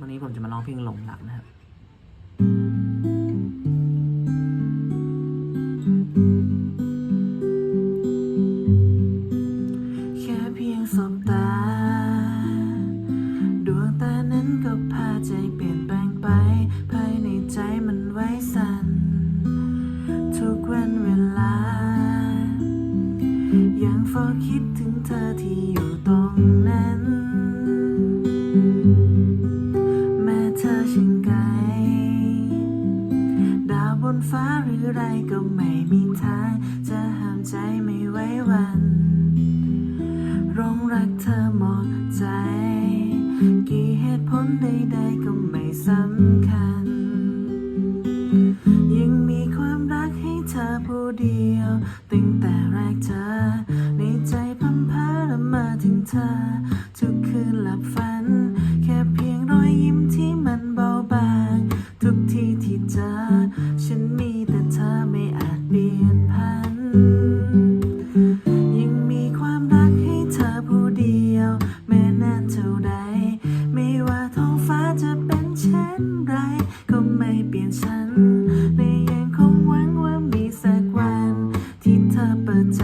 วันนี้ผมจะมาร้องเพลงหลงรักนะครับแค่เพียงสบตา ดวงตานั้นก็พาใจเปลี่ยนแปลงไป ภายในใจมันไว้สั่น ทุกวันเวลา ยังเฝ้าคิดถึงเธอที่อยู่ตรง นฟ้าหรือไรก็ไม่มีทาง จะห้ามใจไม่ไว้วันรงรักเธอหมดใจ กี่เหตุผลใดๆก็ไม่สำคัญ ยังมีความรักให้เธอผู้เดียว ตั้งแต่แรกเธอ ในใจพัมพาละมาถึงเธอ ทุกคืนหลับฝัน ก็ไม่เปลี่ยนฉันและยังคงหวังว่ามีสักวันที่เธอเปิดใจ